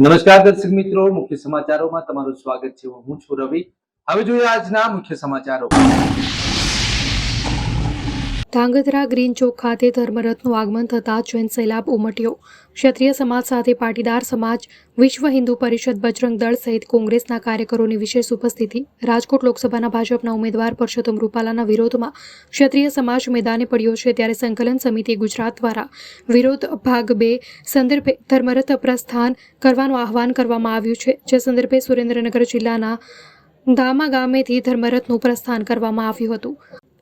નમસ્કાર દર્શક મિત્રો, મુખ્ય સમાચારોમાં તમારું સ્વાગત છે. હું છું રવિ. હવે જોઈએ આજના મુખ્ય સમાચારો. ધાંગધ્રા ગ્રીન ચોક ખાતે ધર્મરથનું આગમન થતાં જૈન સૈલાબ ઉમટ્યો. ક્ષત્રિય સમાજ સાથે પાટીદાર સમાજ, વિશ્વ હિન્દુ પરિષદ બજરંગ દળ સહિત કોંગ્રેસના કાર્યકરોની વિશેષ ઉપસ્થિતિ. રાજકોટ લોકસભાના ભાજપના ઉમેદવાર પરસોત્તમ રૂપાલાના વિરોધમાં ક્ષત્રિય સમાજ મેદાને પડ્યો છે ત્યારે સંકલન સમિતિ ગુજરાત દ્વારા વિરોધ ભાગ બે સંદર્ભે ધર્મરથ પ્રસ્થાન કરવાનું આહવાન કરવામાં આવ્યું છે, જે સંદર્ભે સુરેન્દ્રનગર જિલ્લાના દામા ગામેથી ધર્મરથનું પ્રસ્થાન કરવામાં આવ્યું હતું.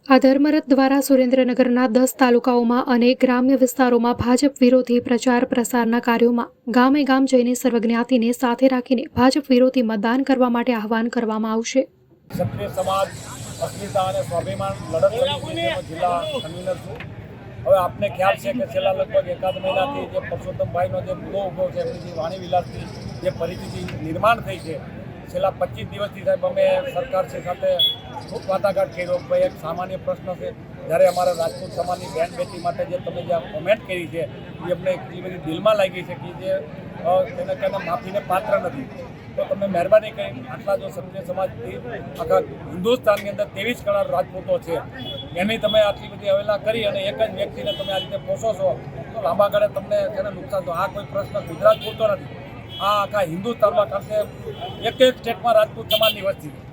આ ધર્મરથ દ્વારા સુરેન્દ્રનગરના દસ તાલુકાઓમાં અને ગ્રામ્ય વિસ્તારોમાં ભાજપ વિરોધી પ્રચાર પ્રસારના કાર્યોમાં ગામે ગામ જઈને સર્વજ્ઞાતિને સાથે રાખીને ભાજપ વિરોધી મતદાન કરવા માટે આહવાન કરવામાં આવશે. હવે આપને ખ્યાલ છે કે છેલ્લા લગભગ એકાદ મહિનાથી જે પરસોત્તમભાઈનો જે મુદ્દો ઊભો છે, એમની વાણી વિલાસની જે પરિસ્થિતિ નિર્માણ થઈ છે, છેલ્લા પચીસ દિવસથી સાહેબ અમે સરકાર સાથે વાટાઘાટ કર્યો ભાઈ એક સામાન્ય પ્રશ્ન છે, જ્યારે અમારા રાજપૂત સમાજની બેન બેટી માટે જે તમે જે કોમેન્ટ કરી છે, એ અમને એટલી બધી દિલમાં લાગી છે કે જે તેને તેને માફીને પાત્ર નથી. તો તમે મહેરબાની કરી આટલા જો ક્ષત્રિય સમાજથી આખા હિન્દુસ્તાનની અંદર ત્રેવીસ કળા રાજપૂતો છે, એની તમે આટલી બધી અવહેલા કરી અને એક જ વ્યક્તિને તમે આ રીતે પોષો છો, તો લાંબા ગાળે તમને તેને નુકસાન તો આ કોઈ પ્રશ્ન ગુજરાત પૂરતો નથી. આ આખા હિન્દુસ્તાનમાં કારણ કે એક એક સ્ટેટમાં રાજપૂત સમાજની વસ્તી છે.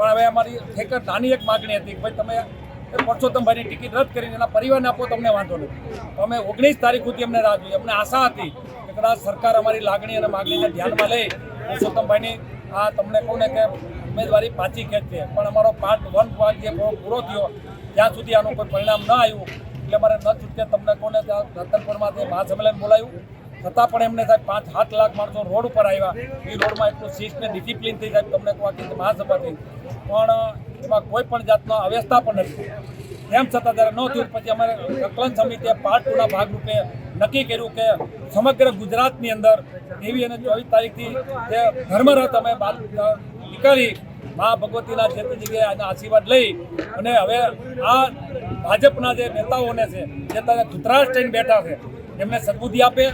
પણ હવે અમારી એક નાની એક માગણી હતી કે ભાઈ તમે પરસોત્તમભાઈની ટિકિટ રદ કરીને એના પરિવારને આપો, તમને વાંધો નથી. તો અમે ઓગણીસ તારીખ સુધી અમને રાહ જોઈએ અમને આશા હતી કે કદાચ સરકાર અમારી લાગણી અને માગણીને ધ્યાનમાં લઈ પરસોત્તમભાઈની આ તમને કહું ને કે ઉમેદવારી પાછી ખેંચશે પણ અમારો પાર્ટ વન પાર્ટ જે પૂરો થયો ત્યાં સુધી આનું કોઈ પરિણામ ન આવ્યું, એટલે અમારે ન છૂટકે તમને કોને ત્યાં રતનપુરમાંથી મહાસંમેલન બોલાયું. છતાં પણ એમને સાહેબ પાંચ સાત લાખ માણસો રોડ ઉપર આવ્યા. એ રોડમાં એટલું શિસ્ત ને ડિસિપ્લિનથી સાહેબ, તમને કહું આખી મહાસભા થઈ પણ એમાં કોઈ પણ જાતનો અવ્યવસ્થા પણ નથી. તેમ છતાં જ્યારે ન થયું, પછી અમારે સંકલન સમિતિએ પાર્ટ ટુના ભાગરૂપે નક્કી કર્યું કે સમગ્ર ગુજરાતની અંદર એવી અને ચોવીસ તારીખથી જે ધર્મરથ અમે બાદ નીકળી, મા ભગવતીના જે તે જગ્યાએ આશીર્વાદ લઈ અને હવે આ ભાજપના જે નેતાઓને છે, જે તારે ગુજરાત થઈને બેઠા છે, એમને સદબુદ્ધિ આપે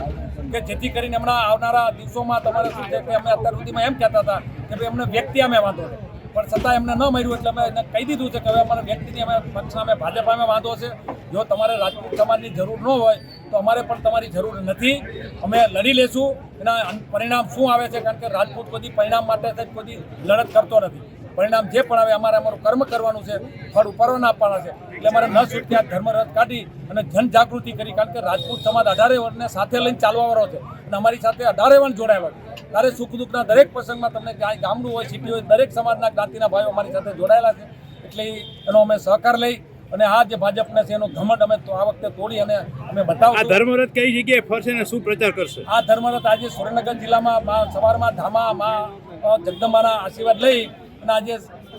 કે જેથી કરીને હમણાં આવનારા દિવસોમાં તમારે શું છે કે અમે અત્યાર સુધીમાં એમ કહેતા હતા કે ભાઈ અમને વ્યક્તિ અમે વાંધો છે પણ છતાં એમને ન મળ્યું એટલે અમે એને કહી દીધું છે કે હવે અમારે વ્યક્તિની અમે પક્ષ અમે ભાજપ અમે વાંધો છે. જો તમારે રાજપૂત સમાજની જરૂર ન હોય, તો અમારે પણ તમારી જરૂર નથી. અમે લડી લેશું. એના પરિણામ શું આવે છે? કારણ કે રાજપૂત કોઈ પરિણામ માટે કોઈ લડત કરતો નથી. પરિણામ જે પણ આવે અમારે અમારું કર્મ કરવાનું છે ફળ ઉપરવાના આપવાના છે. એટલે અમારે ન છૂટકે આ ધર્મરથ કાઢી અને જનજાગૃતિ કરી કારણ કે રાજપૂત સમાજ અઢારે વર્ષને સાથે લઈને ચાલવાવાળો છે અને અમારી સાથે અઢારે વર્ષ જોડાયેલો છે. ત્યારે સુખ દુઃખના દરેક પ્રસંગમાં તમને ક્યાંય ગામડું હોય સિટી હોય દરેક સમાજના જ્ઞાતિના ભાઈઓ અમારી સાથે જોડાયેલા છે. એટલે એનો અમે સહકાર લઈ અને આ જે ભાજપને છે એનો ઘમંડ અમે તો આ વખતે તોડી અને અમે આ બતાવશું ધર્મરથ કઈ જગ્યાએ ફરશે ને શું પ્રચાર કરશે? આ ધર્મરથ આજે સુરેન્દ્રનગર જિલ્લામાં સવારમાં ધામા મા જગદંબાના આશીર્વાદ લઈ અને આજે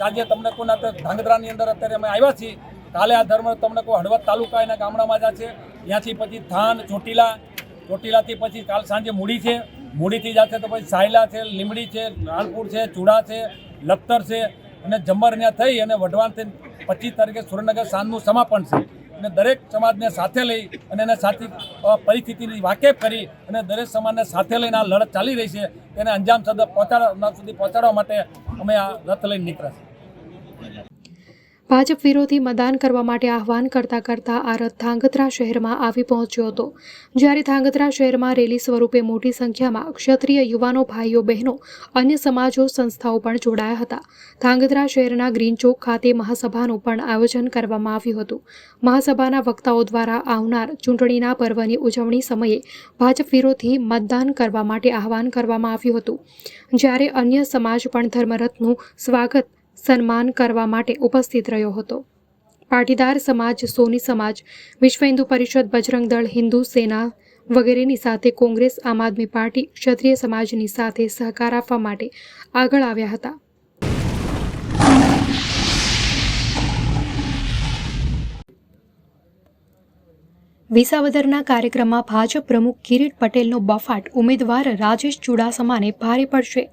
આજે તમને કોના ધાંગધ્રાની અંદર અત્યારે અમે આવ્યા છીએ. કાલે આ ધર્મ તમને કોઈ હળવદ તાલુકા એના ગામડામાં જ છે. ત્યાંથી પછી થાન ચોટીલા, ચોટીલાથી પછી કાલ સાંજે મૂડી છે. મૂડીથી જાશે તો પછી સાયલા છે લીમડી છે, લાલપુર છે, ચૂડા છે, લખતર છે અને જંબર ત્યાં થઈ અને વઢવાણથી પચીસ તારીખે સુરેન્દ્રનગર સાંજનું સમાપન છે. અને દરેક સમાજને સાથે લઈ અને એને સાથે પરિસ્થિતિની વાકેફ કરી અને દરેક સમાજને સાથે લઈને આ લડત ચાલી રહી છે. તેને અંજામ સુધી પહોંચાડવા સુધી પહોંચાડવા માટે અમે આ રથ લઈને નીકળ્યા છીએ. ભાજપ વિરોધી મતદાન કરવા માટે આહવાન કરતા કરતા આ રથ ધાંગધ્રા શહેરમાં આવી પહોંચ્યો હતો. જ્યારે ધાંગધ્રા શહેરમાં રેલી સ્વરૂપે મોટી સંખ્યામાં ક્ષત્રિય યુવાનો, ભાઈઓ, બહેનો, અન્ય સમાજો, સંસ્થાઓ પણ જોડાયા હતા. ધાંગધ્રા શહેરના ગ્રીન ચોક ખાતે મહાસભાનું પણ આયોજન કરવામાં આવ્યું હતું. મહાસભાના વક્તાઓ દ્વારા આવનાર ચૂંટણીના પર્વની ઉજવણી સમયે ભાજપ વિરોધી મતદાન કરવા માટે આહવાન કરવામાં આવ્યું હતું. જ્યારે અન્ય સમાજ પણ ધર્મરથનું સ્વાગત સન્માન કરવા માટે ઉપસ્થિત રહ્યો હતો. પાટીદાર સમાજ, સોની સમાજ, વિશ્વ હિન્દુ પરિષદ, બજરંગ દળ, હિન્દુ સેના વગેરેની સાથે કોંગ્રેસ, આમ આદમી પાર્ટી, ક્ષત્રિય સમાજની સાથે સહકાર આપવા માટે આગળ આવ્યા હતા. વિસાવદરના કાર્યક્રમમાં ભાજપ પ્રમુખ કિરીટ પટેલનો બફાટ ઉમેદવાર રાજેશ ચુડાસમાને ભારે પડશે.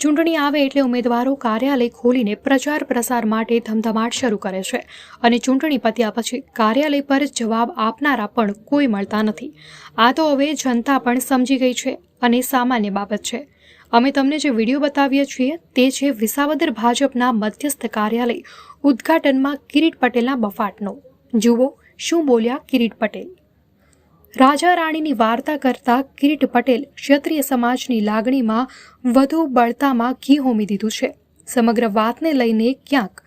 ચૂંટણી આવે એટલે ઉમેદવારો કાર્યાલય ખોલીને પ્રચાર પ્રસાર માટે ધમધમાટ શરૂ કરે છે અને ચૂંટણી પત્યા પછી કાર્યાલય પર જવાબ આપનારા પણ કોઈ મળતા નથી. આ તો હવે જનતા પણ સમજી ગઈ છે અને સામાન્ય બાબત છે. અમે તમને જે વીડિયો બતાવીએ છીએ તે છે વિસાવદર ભાજપના મધ્યસ્થ કાર્યાલય ઉદ્ઘાટનમાં કિરીટ પટેલના બફાટનો. જુઓ શું બોલ્યા કિરીટ પટેલ. રાજા રાણીની વાર્તા કરતા કિરીટ પટેલ ક્ષત્રિય સમાજની લાગણીમાં વધુ બળતામાં ઘી હોમી દીધું છે. સમગ્ર વાતને લઈને ક્યાંક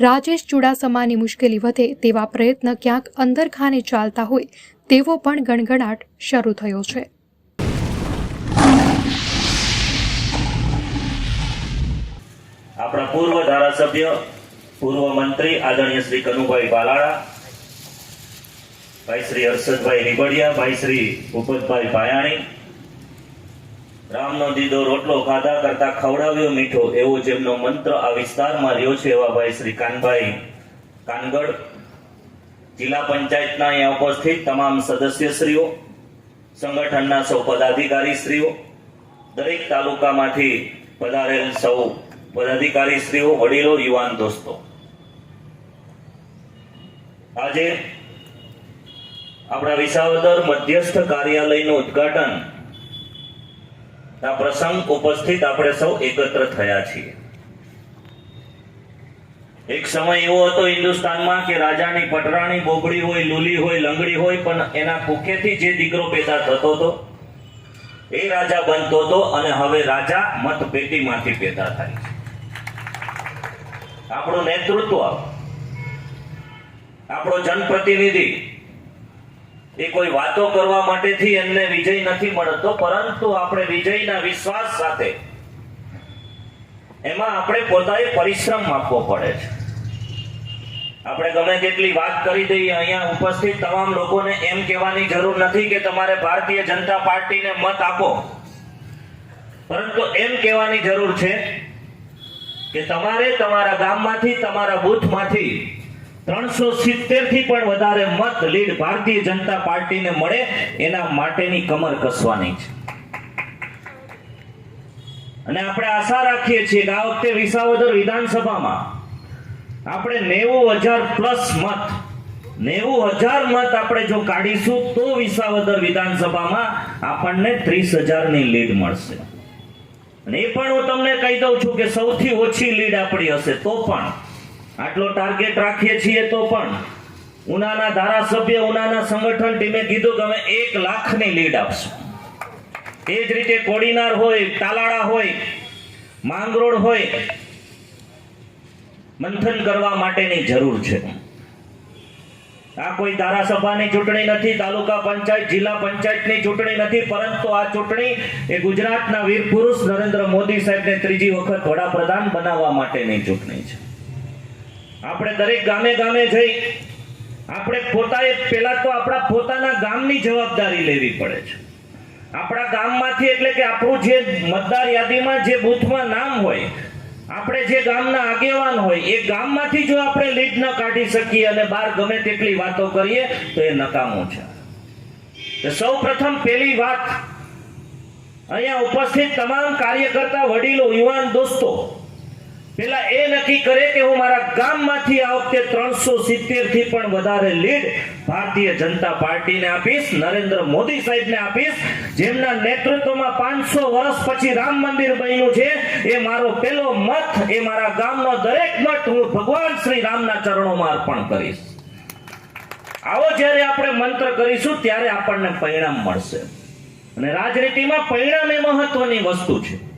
રાજેશ ચુડાસમાની મુશ્કેલી વધે તેવા પ્રયત્ન ક્યાંક અંદરખાને ચાલતા હોય તેવો પણ ગણગણાટ શરૂ થયો છે. આપણા પૂર્વ ધારાસભ્ય, પૂર્વ મંત્રી આદરણીય શ્રી કનુભાઈ બાલાળા ભાઈ શ્રી હર્ષદભાઈ રીબડિયા ભાઈ શ્રી ભૂપતભાઈ ભાયાણી. રામનો દીદો રોટલો ખાધા કરતા ખવડાવ્યો મીઠો, એવો જેમનો મંત્ર આ વિસ્તારમાં રહ્યો છે એવા ભાઈ શ્રી કાનભાઈ કાનગડ. જિલ્લા પંચાયતના અહીંયા ઉપસ્થિત તમામ સદસ્યશ્રીઓ, સંગઠનના સૌ પદાધિકારીશ્રીઓ, દરેક તાલુકામાંથી પધારેલ સૌ પદાધિકારીશ્રીઓ, વડીલો, યુવાન દોસ્તો. આજે આપણા વિસાવદર મધ્યસ્થ કાર્યાલયનું ઉદ્ઘાટન. આ પ્રસંગ ઉપસ્થિત આપણે સૌ એકત્ર થયા છીએ. એક સમય એવો હતો હિન્દુસ્તાનમાં કે રાજાની પટરાણી બોબડી હોય, લુલી હોય, લંગડી હોય, પણ એના કુખેથી જે દીકરો પેદા થતો હતો, એ રાજા બનતો હતો અને હવે રાજા મતપેટીમાંથી પેદા થાય છે. આપણું નેતૃત્વ, આપણો જનપ્રતિનિધિ એ કોઈ વાતો કરવા માટેથી એમને વિજય નથી મળતો, પરંતુ આપણે વિજયના વિશ્વાસ સાથે એમાં આપણે પોતાએ પરિશ્રમ આપવો પડે છે. આપણે ગમે તેટલી વાત કરી દઈએ, અહીંયા ઉપસ્થિત તમામ લોકોને એમ કહેવાની જરૂર નથી કે તમારે ભારતીય જનતા પાર્ટીને મત આપો. પરંતુ એમ કહેવાની જરૂર છે કે તમારે તમારા ગામમાંથી, તમારા બૂથમાંથી ત્રણસો સિત્તેરથી પણ વધારે મત લીડ ભારતીય જનતા પાર્ટીને મળે, એના માટેની કમર કસવાની છે. અને આપણે આશા રાખીએ છીએ કે આ વખતે વિસાવદર વિધાનસભામાં આપણે નેવું હજાર પ્લસ મત, નેવું હજાર મત આપણે જો કાઢીશું, તો વિસાવદર વિધાનસભામાં આપણને ત્રીસ હજારની લીડ મળશે. અને એ પણ હું તમને કહી દઉં છું કે સૌથી ઓછી લીડ આપણી હશે, તો પણ. આટલો ટાર્ગેટ રાખીએ છીએ તો પણ ઉનાના ધારાસભ્ય, ઉનાના સંગઠન ટીમે કીધું કે અમે એક લાખની લીડ આપશું. એ જ રીતે કોડીનાર હોય, તાલાળા હોય, માંગરોળ હોય, મંથન કરવા માટેની જરૂર છે. આ કોઈ ધારાસભાની ચૂંટણી નથી, તાલુકા પંચાયત, જિલ્લા પંચાયતની ચૂંટણી નથી, પરંતુ આ ચૂંટણી એ ગુજરાતના વીર પુરુષ નરેન્દ્ર મોદી સાહેબને ત્રીજી વખત વડાપ્રધાન બનાવવા માટેની ચૂંટણી છે. આપણે દરેક ગામે ગામે જઈ આપણે પોતાએ પહેલા તો આપણા પોતાના ગામની જવાબદારી લેવી પડે છે. આપણા ગામમાંથી એટલે કે આપણું જે મતદાર યાદીમાં જે બૂથમાં નામ હોય, આપણે જે ગામના આગેવાન હોય, એ ગામમાંથી જો આપણે લીડ ન કાઢી શકીએ અને બહાર ગમે તેટલી વાતો કરીએ, તો એ નકામું છે. તો સૌ પ્રથમ પહેલી વાત, અહીંયા ઉપસ્થિત તમામ કાર્યકર્તા, વડીલો, યુવાન, દોસ્તો પેલા એ નક્કી કરે કે હું મારા ગામમાંથી આ વખતે ત્રણસો સિત્તેરથી પણ વધારે લીડ ભારતીય જનતા પાર્ટીને આપીશ, નરેન્દ્ર મોદી સાહેબને આપીશ, જેમના નેતૃત્વમાં પાંચસો વર્ષ પછી રામ મંદિર બન્યું છે. એ મારો પેલો મત, એ મારા ગામનો દરેક મત હું ભગવાન શ્રી રામના ચરણોમાં અર્પણ કરીશ. આવો જ્યારે આપણે મંત્ર કરીશું, ત્યારે આપણને પરિણામ મળશે. અને રાજનીતિમાં પરિણામ એ મહત્વની વસ્તુ છે.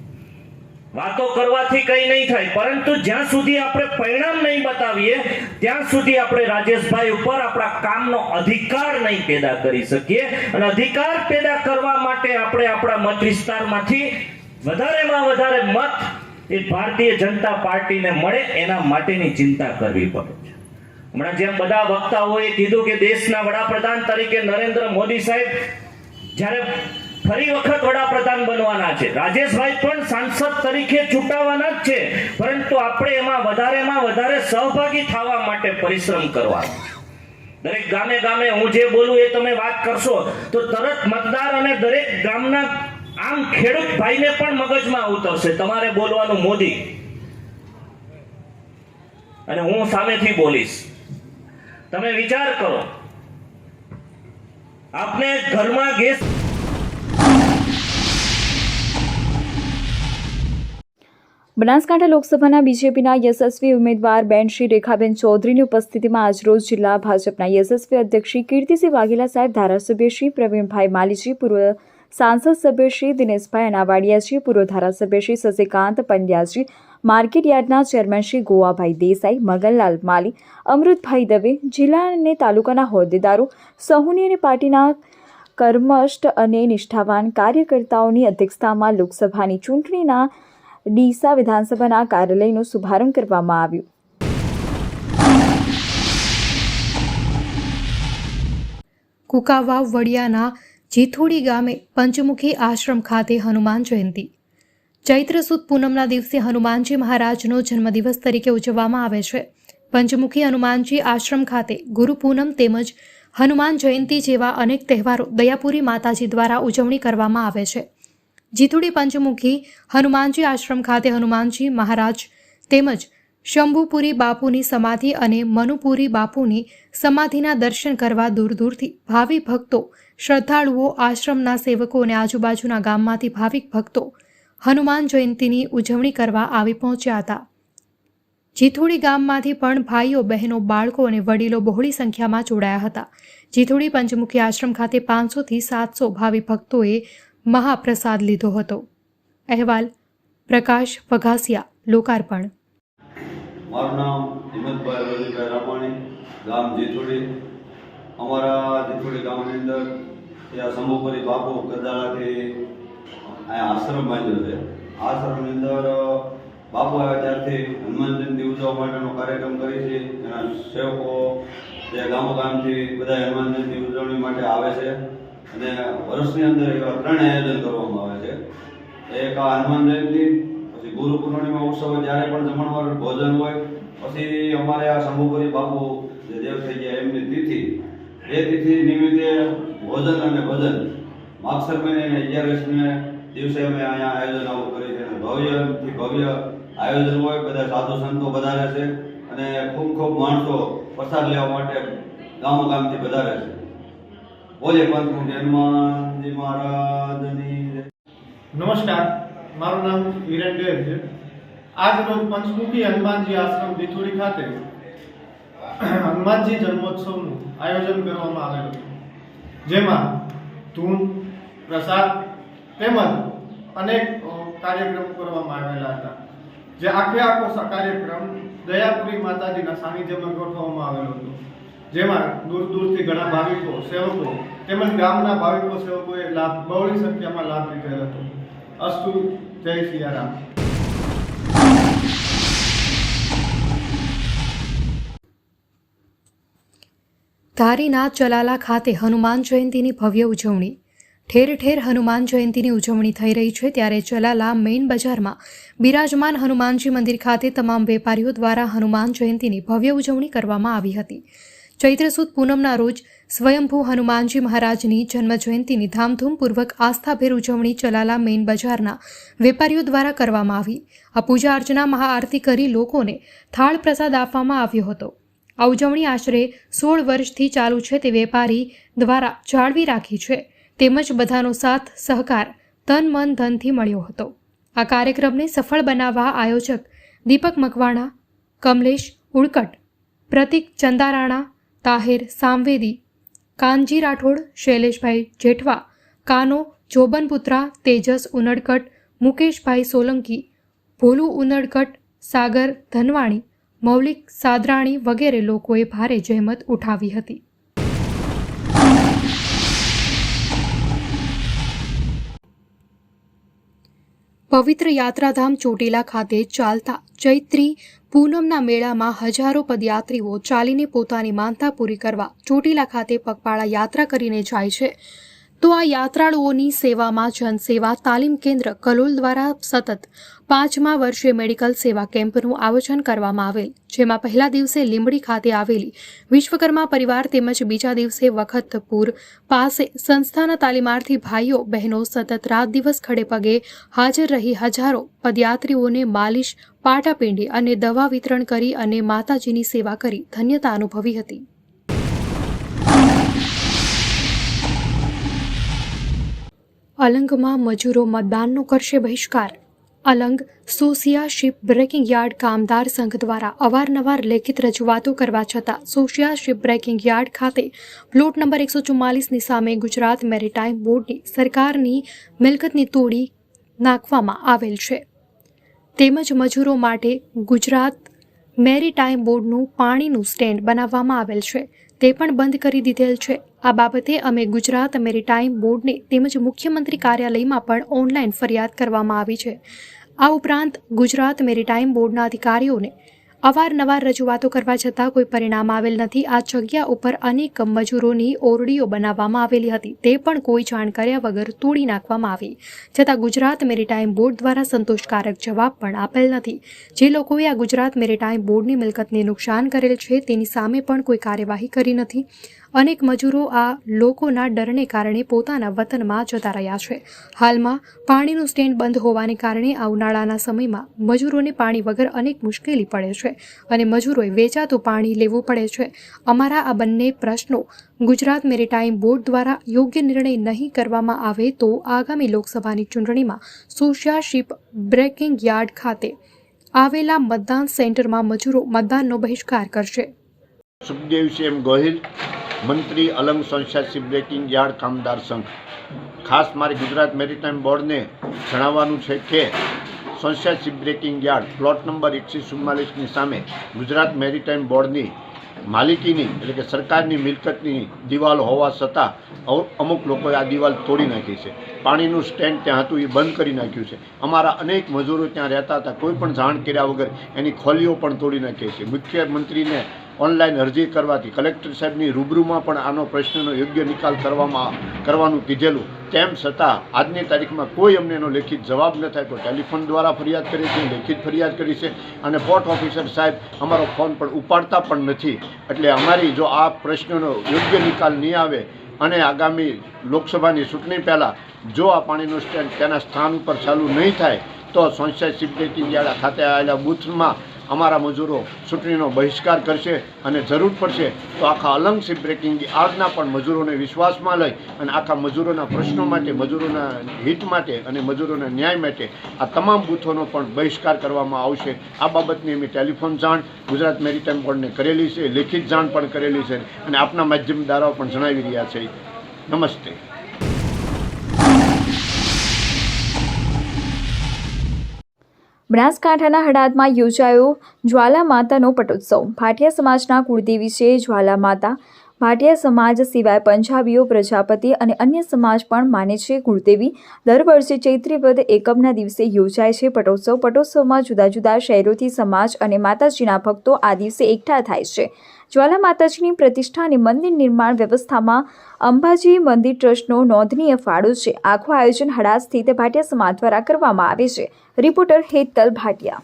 વાતો કરવાથી કઈ નહીં થાય. પરંતુ જ્યાં સુધી આપણે પરિણામ નહીં બતાવીએ, ત્યાં સુધી આપણે રાજેશભાઈ ઉપર આપણા કામનો અધિકાર નહીં પેદા કરી શકીએ. અને અધિકાર પેદા કરવા માટે આપણે આપણા મત વિસ્તારમાંથી વધારેમાં વધારે મત એ ભારતીય જનતા પાર્ટીને મળે, એના માટેની ચિંતા કરવી પડે છે. હમણાં જેમ બધા વક્તાઓએ કીધું કે દેશના વડાપ્રધાન તરીકે નરેન્દ્ર મોદી સાહેબ જ્યારે ફરી વખત વડાપ્રધાન બનવાના છે. રાજેશભાઈ પણ સાંસદ તરીકે ચૂંટાવાના જ છે. પરંતુ આપણે એમાં વધારેમાં વધારે સહભાગી થવા માટે પરિશ્રમ કરવાનો. દરેક ગામે ગામે હું જે બોલું એ તમે વાત કરશો, તો તરત મતદાર અને દરેક ગામના આમ ખેડૂત ભાઈને પણ મગજમાં ઉતરશે. તમારે બોલવાનું મોદી. અને હું સામેથી બોલીશ. તમે વિચાર કરો. આપને ઘરમાં ગેસ બનાસકાંઠા લોકસભાના બીજેપીના યશસ્વી ઉમેદવાર બેન શ્રી રેખાબેન ચૌધરીની ઉપસ્થિતિમાં આજરોજ જિલ્લા ભાજપના યશસ્વી અધ્યક્ષ શ્રી કીર્તિસિંહ વાઘેલા સાહેબ, ધારાસભ્ય શ્રી પ્રવીણભાઈ માલીજી, પૂર્વ સાંસદ સભ્ય શ્રી દિનેશભાઈ અનાવાડિયાજી પૂર્વ ધારાસભ્ય શ્રી શશિકાંત પંડ્યાજી, માર્કેટ યાર્ડના ચેરમેન શ્રી ગોવાભાઈ દેસાઈ, મગનલાલ માલી, અમૃતભાઈ દવે, જિલ્લા અને તાલુકાના હોદ્દેદારો, સહુની અને પાર્ટીના કર્મષ્ટ અને નિષ્ઠાવાન કાર્યકર્તાઓની અધ્યક્ષતામાં લોકસભાની ચૂંટણીના ડીસા વિધાનસભાના કાર્યાલયનો શુભારંભ કરવામાં આવ્યો. કુકાવાવ વડિયાના જીથોડી ગામે પંચમુખી આશ્રમ ખાતે હનુમાન જયંતિ. ચૈત્ર સુદ પૂનમના દિવસે હનુમાનજી મહારાજનો જન્મદિવસ તરીકે ઉજવવામાં આવે છે. પંચમુખી હનુમાનજી આશ્રમ ખાતે ગુરુ પૂનમ તેમજ હનુમાન જયંતિ જેવા અનેક તહેવારો દયાપુરી માતાજી દ્વારા ઉજવણી કરવામાં આવે છે. જીતુડી પંચમુખી, હનુમાનજી આશ્રમ ખાતે હનુમાનજી મહારાજ તેમજ શંભુપુરી બાપુની સમાધિ અને મનુપુરી બાપુની સમાધિના દર્શન કરવા દૂર દૂરથી ભાવિ ભક્તો, શ્રદ્ધાળુઓ, આશ્રમના સેવકો અને આજુબાજુના ગામમાંથી ભાવિક ભક્તો હનુમાન જયંતીની ઉજવણી કરવા આવી પહોંચ્યા હતા. જીથોડી ગામમાંથી પણ ભાઈઓ, બહેનો, બાળકો અને વડીલો બહોળી સંખ્યામાં જોડાયા હતા. જીથોડી પંચમુખી આશ્રમ ખાતે પાંચસોથી સાતસો ભાવિ ભક્તોએ મહાપ્રસાદ લીધો હતો. અહેવાલ પ્રકાશ વઘાસિયા લોકાર્પણ. મારું નામ હિંમતભાઈ રવિભાઈ રામાણી, ગામ જેથોડી અમારા જેથોડી ગામની અંદર ત્યાં શંભુપુરી બાપુ કદાળાથી અહીંયા આશ્રમ બાંધ્યો છે. આશ્રમની અંદર બાપુ આવ્યા ત્યારથી હનુમાન જયંતિ ઉજવવા માટેનો કાર્યક્રમ કરી છે. એના સેવકો જે ગામો ગામથી બધા હનુમાન જયંતિ ઉજવણી માટે આવે છે. અને વર્ષની અંદર એવા ત્રણ આયોજન કરવામાં આવે છે. એક આ હનુમાન જયંતિ, પછી ગુરુ પૂર્ણિમા ઉત્સવ ત્યારે પણ જમણવાર ભોજન હોય, પછી અમારે આ શંભુપુરી બાપુ જે દેવ થઈ ગયા, એમની તિથિ. એ તિથિ નિમિત્તે ભોજન અને ભજન. માગસર મહિને અગિયારસને દિવસે અમે અહીંયા આયોજન આવું કરીએ છીએ. ભવ્યથી ભવ્ય આયોજન હોય, બધા સાધુ સંતો વધારે છે. અને ખૂબ ખૂબ માણસો પ્રસાદ લેવા માટે ગામો ગામથી વધારે છે. બોલે પંચમુખી હનુમાનજી મહારાજની. નમસ્કાર, મારું નામ વિરેન દેવ છે. આજ રોજ પંચમુખી હનુમાનજી આશ્રમ ભીથોડી ખાતે હનુમાનજી જન્મોત્સવનું આયોજન કરવામાં આવેલું હતું. જેમાં ધૂન, પ્રસાદ તેમજ અનેક કાર્યક્રમો કરવામાં આવેલા હતા. જે આખે આખો કાર્યક્રમ દયાપુરી માતાજીના સાનિધ્યમાં ગોઠવવામાં આવેલો હતો. જેમાં દૂર દૂરથી ઘણા ભાવિકો, સેવકો તેમજ ગામના ભાવિકો, સેવકોએ લાભ, બહોળી સંખ્યામાં લાભ લીધેલ હતો. અસ્તુ, જય સિયારામ. ધારીના ચલાલા ખાતે હનુમાન જયંતીની ભવ્ય ઉજવણી. ઠેર ઠેર હનુમાન જયંતીની ઉજવણી થઈ રહી છે, ત્યારે ચલાલા મેઇન બજારમાં બિરાજમાન હનુમાનજી મંદિર ખાતે તમામ વેપારીઓ દ્વારા હનુમાન જયંતીની ભવ્ય ઉજવણી કરવામાં આવી હતી. ચૈત્ર સુદ પૂનમના રોજ સ્વયંભૂ હનુમાનજી મહારાજની જન્મજયંતીની ધામધૂમપૂર્વક આસ્થાભેર ઉજવણી ચલાલા મેઇન બજારના વેપારીઓ દ્વારા કરવામાં આવી. આ પૂજા અર્ચના મહાઆરતી કરી લોકોને થાળ પ્રસાદ આપવામાં આવ્યો હતો. આ ઉજવણી આશરે સોળ વર્ષથી ચાલુ છે તે વેપારી દ્વારા જાળવી રાખી છે. તેમજ બધાનો સાથ, સહકાર, તન, મન, ધનથી મળ્યો હતો. આ કાર્યક્રમને સફળ બનાવવા આયોજક દીપક મકવાણા, કમલેશ ઉડકટ, પ્રતિક ચંદારાણા તાહિર સામવેદી, કાનજી રાઠોડ, શૈલેષભાઈ જેઠવા, કાનો જોબનપુત્રા, તેજસ ઉનડકટ, મુકેશભાઈ સોલંકી, ભોલુ ઉનડકટ, સાગર ધનવાણી, મૌલિક સાદરાણી વગેરે લોકોએ ભારે જહેમત ઉઠાવી હતી. પવિત્ર યાત્રાધામ ચોટીલા ખાતે ચાલતા ચૈત્રી પૂનમના મેળામાં હજારો પદયાત્રીઓ ચાલીને પોતાની માનતા પૂરી કરવા ચોટીલા ખાતે પગપાળા યાત્રા કરીને જાય છે. તો આ યાત્રાળુઓની સેવામાં જનસેવા તાલીમ કેન્દ્ર કલોલ દ્વારા સતત પાંચમા વર્ષે મેડિકલ સેવા કેમ્પનું આયોજન કરવામાં આવેલ, જેમાં પહેલા દિવસે લીંબડી ખાતે આવેલી વિશ્વકર્મા પરિવાર તેમજ બીજા દિવસે વખતપુર પાસે સંસ્થાના તાલીમાર્થી ભાઈઓ, બહેનો સતત રાત દિવસ ખડે પગે હાજર રહી હજારો પદયાત્રીઓને માલિશ, પાટાપિંડી અને દવા વિતરણ કરી અને માતાજીની સેવા કરી ધન્યતા અનુભવી હતી. અલંગમાં મજૂરો મતદાનનો કરશે બહિષ્કાર Alang Sosiya ship breaking yard કામદાર સંઘ દ્વારા અવારનવાર લેખિત રજૂઆતો કરવા છતાં સોશિયા શિપ બ્રેકિંગ યાર્ડ ખાતે પ્લોટ નંબર એકસો ચુમ્માલીસની સામે ગુજરાત મેરીટાઈમ બોર્ડની સરકારની મિલકતની તોડી નાખવામાં આવેલ છે. તેમજ મજૂરો માટે ગુજરાત મેરીટાઈમ બોર્ડનું પાણીનું સ્ટેન્ડ બનાવવામાં આવેલ છે. તે પણ બંધ કરી દીધેલ છે. આ બાબતે અમે ગુજરાત મેરીટાઈમ બોર્ડને તેમજ મુખ્યમંત્રી કાર્યાલયમાં પણ ઓનલાઈન ફરિયાદ કરવામાં આવી છે. આ ઉપરાંત ગુજરાત મેરીટાઈમ બોર્ડના અધિકારીઓને અવારનવાર રજૂઆતો કરવા છતાં કોઈ પરિણામ આવેલ નથી. આ જગ્યા ઉપર અનેક મજૂરોની ઓરડીઓ બનાવવામાં આવેલી હતી. તે પણ કોઈ જાણ કર્યા વગર તોડી નાખવામાં આવી. છતાં ગુજરાત મેરીટાઈમ બોર્ડ દ્વારા સંતોષકારક જવાબ પણ આપેલ નથી. જે લોકોએ આ ગુજરાત મેરીટાઈમ બોર્ડની મિલકતને નુકસાન કરેલ છે, તેની સામે પણ કોઈ કાર્યવાહી કરી નથી. અનેક મજૂરો આ લોકોના ડરને કારણે પોતાના વતનમાં જતા રહ્યા છે. હાલમાં પાણીનું સ્ટેન્ડ બંધ હોવાને કારણે આ ઉનાળાના સમયમાં મજૂરોને પાણી વગર અનેક મુશ્કેલી પડે છે અને મજૂરોએ વેચાતું પાણી લેવું પડે છે. અમારા આ બંને પ્રશ્નો ગુજરાત મેરીટાઈમ બોર્ડ દ્વારા યોગ્ય નિર્ણય નહીં કરવામાં આવે તો આગામી લોકસભાની ચૂંટણીમાં સોશિયાશીપ બ્રેકિંગ યાર્ડ ખાતે આવેલા મતદાન સેન્ટરમાં મજૂરો મતદાનનો બહિષ્કાર કરશે. સુખદેવ એમ ગોહિલ. મંત્રી અલંગ સંસ્થા બ્રેકિંગ યાર્ડ કામદાર સંઘ. ખાસ મારે ગુજરાત મેરીટાઈમ બોર્ડને જણાવવાનું છે કે સંસ્થા બ્રેકિંગ યાર્ડ પ્લોટ નંબર એકસો ચુમ્માલીસની સામે ગુજરાત મેરીટાઈમ બોર્ડની માલિકીની એટલે કે સરકારની મિલકતની દિવાલ હોવા છતાં અમુક લોકોએ આ દિવાલ તોડી નાખી છે. પાણીનું સ્ટેન્ડ ત્યાં હતું, એ બંધ કરી નાખ્યું છે. અમારા અનેક મજૂરો ત્યાં રહેતા હતા, કોઈ પણ જાણ કર્યા વગર એની ખોલીઓ પણ તોડી નાખી છે. મુખ્યમંત્રીને ઓનલાઈન અરજી કરવાથી કલેક્ટર સાહેબની રૂબરૂમાં પણ આનો પ્રશ્નનો યોગ્ય નિકાલ કરવામાં કરવાનું કીધેલું. તેમ છતાં, આજની તારીખમાં કોઈ અમને એનો લેખિત જવાબ ન થાય. તો ટેલિફોન દ્વારા ફરિયાદ કરી છે, લેખિત ફરિયાદ કરી છે અને પોર્ટ ઓફિસર સાહેબ અમારો ફોન પણ ઉપાડતા પણ નથી. એટલે અમારી જો આ પ્રશ્નનો યોગ્ય નિકાલ નહીં આવે અને આગામી લોકસભાની ચૂંટણી પહેલાં જો આ પાણીનું સ્ટેન્ડ તેના સ્થાન ઉપર ચાલુ નહીં થાય, તો સંસ્થા સિબ્રેકિંગ ખાતે આવેલા બૂથમાં અમારા મજૂરો ચૂંટણીનો બહિષ્કાર કરશે અને જરૂર પડશે તો આખા અલંગ સિપ બ્રેકિંગ આજના પણ મજૂરોને વિશ્વાસમાં લઈ અને આખા મજૂરોના પ્રશ્નો માટે, મજૂરોના હિત માટે અને મજૂરોના ન્યાય માટે આ તમામ બૂથોનો પણ બહિષ્કાર કરવામાં આવશે. આ બાબતની અમે ટેલિફોન જાણ ગુજરાત મેરીટાઈમ બોર્ડને કરેલી છે, લેખિત જાણ પણ કરેલી છે અને આપના માધ્યમ દ્વારા પણ જણાવી રહ્યા છે. નમસ્તે. બનાસકાંઠાના હડાદમાં યોજાયો જ્વાલા માતાનો પટોત્સવ. ભાટિયા સમાજના કુળદેવી છે જ્વાલા માતા. ભાટિયા સમાજ સિવાય પંજાબીઓ, પ્રજાપતિ અને અન્ય સમાજ પણ માને છે કુળદેવી. દર વર્ષે ચૈત્રી વદ એકમના દિવસે યોજાય છે પટોત્સવ. પટોત્સવમાં જુદા જુદા શહેરોથી સમાજ અને માતાજીના ભક્તો આ દિવસે એકઠા થાય છે. જ્વાલા માતાજીની પ્રતિષ્ઠા અને મંદિર નિર્માણ વ્યવસ્થામાં અંબાજી મંદિર ટ્રસ્ટનો નોંધનીય ફાળો છે. આખું આયોજન હડાદ સ્થિત ભાટિયા સમાજ દ્વારા કરવામાં આવે છે. રિપોર્ટર હેતલ ભાટિયા.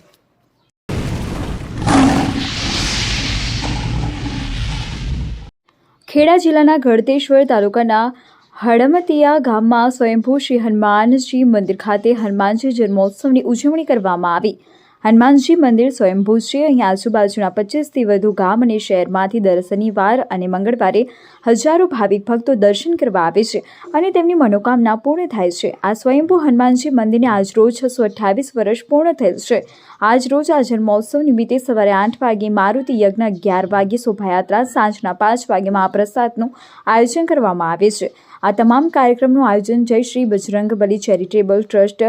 ખેડા જિલ્લાના ગળતેશ્વર તાલુકાના હડમતિયા ગામમાં સ્વયંભૂ શ્રી હનુમાનજી મંદિર ખાતે હનુમાનજી જન્મોત્સવની ઉજવણી કરવામાં આવી. હનુમાનજી મંદિર સ્વયંભૂ છે અહીં આજુબાજુના પચીસથી વધુ ગામ અને શહેરમાંથી દર શનિવાર અને મંગળવારે હજારો ભાવિક ભક્તો દર્શન કરવા આવે છે અને તેમની મનોકામના પૂર્ણ થાય છે. આ સ્વયંભૂ હનુમાનજી મંદિરને આજરોજ છસો અઠ્ઠાવીસ વર્ષ પૂર્ણ થયેલ છે. આજરોજ આ જન્મોત્સવ નિમિત્તે સવારે આઠ વાગે મારુતિ યજ્ઞ, અગિયાર વાગે શોભાયાત્રા, સાંજના પાંચ વાગે મહાપ્રસાદનું આયોજન કરવામાં આવે છે. આ તમામ કાર્યક્રમનું આયોજન જય શ્રી બજરંગબલી ચેરિટેબલ ટ્રસ્ટ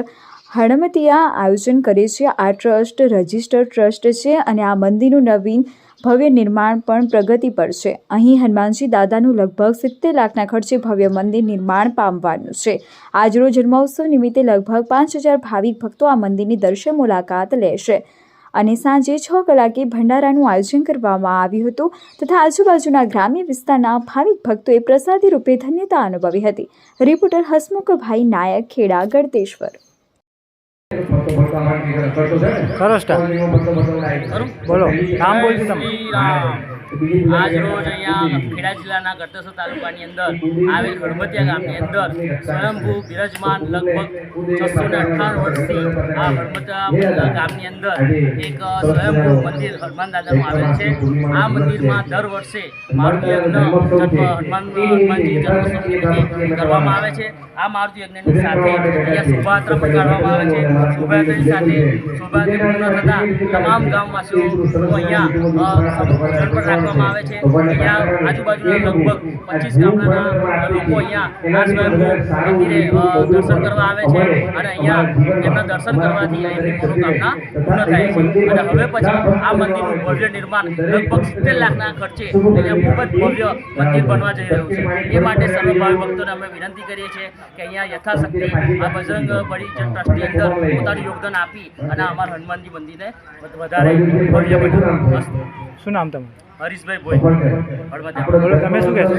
હડમતિયા આયોજન કરે છે. આ ટ્રસ્ટ રજિસ્ટર્ડ ટ્રસ્ટ છે અને આ મંદિરનું નવીન ભવ્ય નિર્માણ પણ પ્રગતિ પર છે. અહીં હનુમાનજી દાદાનું લગભગ સિત્તેર લાખના ખર્ચે ભવ્ય મંદિર નિર્માણ પામવાનું છે. આજરોજ જન્મોત્સવ નિમિત્તે લગભગ પાંચ હજાર ભાવિક ભક્તો આ મંદિરની દર્શન મુલાકાત લેશે. અને સાંજે છ કલાકે ભંડારાનું આયોજન કરવામાં આવ્યું હતું તથા આજુબાજુના ગ્રામ્ય વિસ્તારના ભાવિક ભક્તોએ પ્રસાદી રૂપે ધન્યતા અનુભવી હતી. રિપોર્ટર હસમુખભાઈ નાયક, ખેડા, ગળતેશ્વર. કરો બોલો નામ બોલજો તમે. આજ રોજ અહીંયા ખેડા જિલ્લાના ગરતસર તાલુકાની અંદર આવેલ હળમતિયા ગામની અંદર સ્વયંભૂ બિરાજમાન લગભગ છસો ને અઠ્ઠાવન વર્ષથી આ હળમતિયા ગામની અંદર એક સ્વયંભૂ મંદિર હનુમાન દાદાનું આવેલ છે. આ મંદિરમાં દર વર્ષે મારુતિ યજ્ઞ હનુમાન હનુમાનજી જન્મોત્સવ નિમિત્તે કરવામાં આવે છે. આ મારુતિ યજ્ઞની સાથે અહીંયા શોભાયાત્રા પણ કાઢવામાં આવે છે. શોભાયાત્રાની સાથે શોભાયાત્રા પૂર્ણ થતાં તમામ ગામવાસીઓ અહીંયા અ, રાખવામાં આવે છે. અહીંયા આજુબાજુના લગભગ પચીસ ગામના લોકો અહીંયા દર્શન કરવા આવે છે અને અહીંયા એમના દર્શન કરવાથી એમની મનોકામના પૂર્ણ થાય છે. અને હવે પછી આ મંદિરનું ભવ્ય નિર્માણ લગભગ સિત્તેર લાખના ખર્ચે અહીંયા ખૂબ જ ભવ્ય મંદિર બનવા જઈ રહ્યું છે. એ માટે સર્વભાવી ભક્તોને અમે વિનંતી કરીએ છીએ કે અહીંયા યથાશક્તિ આ બજરંગ બળી ટ્રસ્ટની અંદર પોતાનું યોગદાન આપી અને અમારા હનુમાનજી મંદિરને વધારે ભવ્ય બનાવો. શું નામ તમારું? હરીશભાઈ ભોઈ બોલો તમે શું કહેશો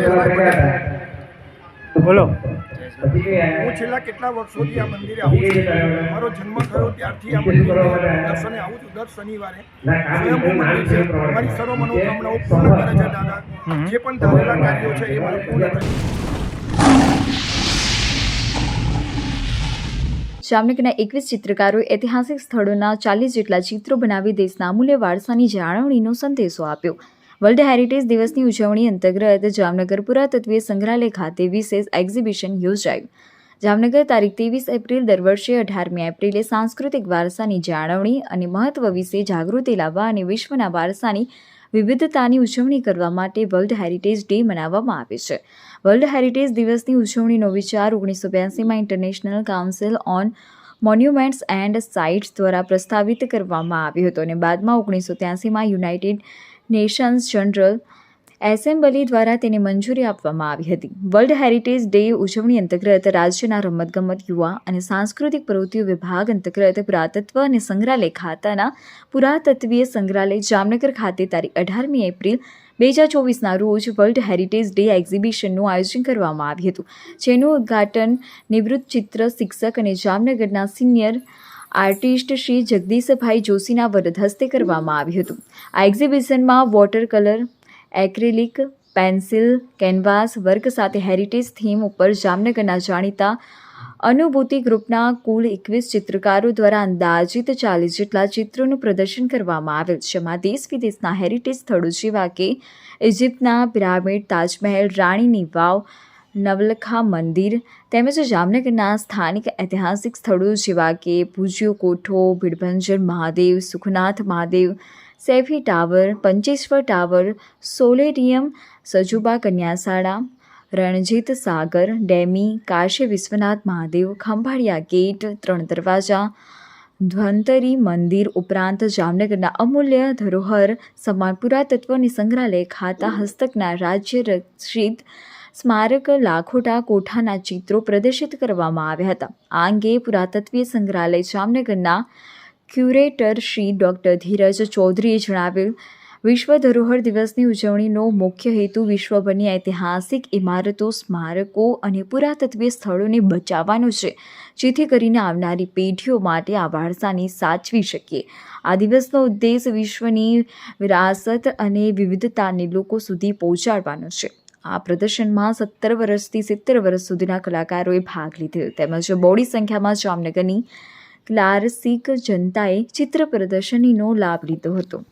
બોલો. હું છેલ્લા કેટલા વર્ષોથી આ મંદિરે આવું છું. મારો જન્મ થયો ત્યારથી આ મંદિરે દર્શને આવું છું દર શનિવારે. સ્વયંભૂ મંદિર છે. મારી સર્વ મનોકામનાઓ પૂર્ણ કરે છે દાદા. જે પણ ધારેલા કાર્યો છે એ મને પૂર્ણ જામનગરના એકવીસ ચિત્રકારોએ ઐતિહાસિક સ્થળોના ચાલીસ જેટલા ચિત્રો બનાવી દેશના અમૂલ્ય વારસાની જાળવણીનો સંદેશો આપ્યો. વર્લ્ડ હેરિટેજ દિવસની ઉજવણી અંતર્ગત જામનગર પુરાતત્વીય સંગ્રહાલય ખાતે વિશેષ એક્ઝિબિશન યોજાયું. જામનગર તારીખ ત્રેવીસ એપ્રિલ દર વર્ષે અઢારમી એપ્રિલે સાંસ્કૃતિક વારસાની જાળવણી અને મહત્વ વિશે જાગૃતિ લાવવા અને વિશ્વના વારસાની વિવિધતાની ઉજવણી કરવા માટે વર્લ્ડ હેરિટેજ ડે મનાવવામાં આવે છે. વર્લ્ડ હેરિટેજ દિવસની ઉજવણીનો વિચાર ઓગણીસો બ્યાસીમાં international council on monuments and sites દ્વારા પ્રસ્તાવિત કરવામાં આવ્યો હતો અને બાદમાં ઓગણીસો ત્યાસીમાં યુનાઇટેડ નેશન્સ જનરલ એસેમ્બલી દ્વારા તેને મંજૂરી આપવામાં આવી હતી. વર્લ્ડ હેરિટેજ ડે ઉજવણી અંતર્ગત રાજ્યના રમતગમત યુવા અને સાંસ્કૃતિક પ્રવૃત્તિઓ વિભાગ અંતર્ગત પુરાતત્વ અને સંગ્રહાલય ખાતાના પુરાતત્વીય સંગ્રહાલય જામનગર ખાતે તારીખ અઢારમી એપ્રિલ બે હજાર ચોવીસના રોજ વર્લ્ડ હેરિટેજ ડે એક્ઝિબિશનનું આયોજન કરવામાં આવ્યું હતું, જેનું ઉદ્ઘાટન નિવૃત્ત ચિત્ર શિક્ષક અને જામનગરના સિનિયર આર્ટિસ્ટ શ્રી જગદીશભાઈ જોશીના વરદ હસ્તે કરવામાં આવ્યું હતું. આ એક્ઝિબિશનમાં water colour, acrylic, pencil, canvas, work સાથે હેરિટેજ થીમ ઉપર જામનગરના જાણીતા અનુભૂતિ ગ્રુપના કુલ એકવીસ ચિત્રકારો દ્વારા અંદાજિત ચાલીસ જેટલા ચિત્રોનું પ્રદર્શન કરવામાં આવેલ. જેમાં દેશ વિદેશના હેરિટેજ સ્થળો જેવા કે ઇજિપ્તના પિરામિડ, તાજમહેલ રાણીની વાવ નવલખા મંદિર. તેમજ જામનગરના સ્થાનિક ઐતિહાસિક સ્થળો જેવા કે પૂજ્યો કોઠો Bhidbhanjan Mahadev, Sukhnath Mahadev, Saifee tower, Pancheshwar tower, solarium, Sajuba કન્યાશાળા, Ranjit Sagar, ડેમી, કાશી વિશ્વનાથ મહાદેવ, ખંભાળિયા ગેટ, ત્રણ દરવાજા, ધ્વંતરી મંદિર ઉપરાંત જામનગરના અમૂલ્ય ધરોહર સમાન પુરાતત્વની સંગ્રહાલય ખાતા, હસ્તકના રાજ્ય રક્ષિત સ્મારક લાખોટા કોઠાના ચિત્રો પ્રદર્શિત કરવામાં આવ્યા હતા. આ અંગે પુરાતત્વીય સંગ્રહાલય જામનગરના ક્યુરેટર શ્રી ડૉક્ટર ધીરજ ચૌધરીએ જણાવ્યું વિશ્વ ધરોહર દિવસની ઉજવણીનો મુખ્ય હેતુ વિશ્વભરની ઐતિહાસિક ઇમારતો, સ્મારકો અને પુરાતત્વીય સ્થળોને બચાવવાનો છે, જેથી કરીને આવનારી પેઢીઓ માટે આ વારસાને સાચવી શકીએ. આ દિવસનો ઉદ્દેશ વિશ્વની વિરાસત અને વિવિધતાને લોકો સુધી પહોંચાડવાનો છે. આ પ્રદર્શનમાં સત્તર વર્ષથી સિત્તેર વર્ષ સુધીના કલાકારોએ ભાગ લીધો. તેમજ બોડી સંખ્યામાં જામનગરની ક્લારસિક જનતાએ ચિત્ર પ્રદર્શનીનો લાભ લીધો હતો.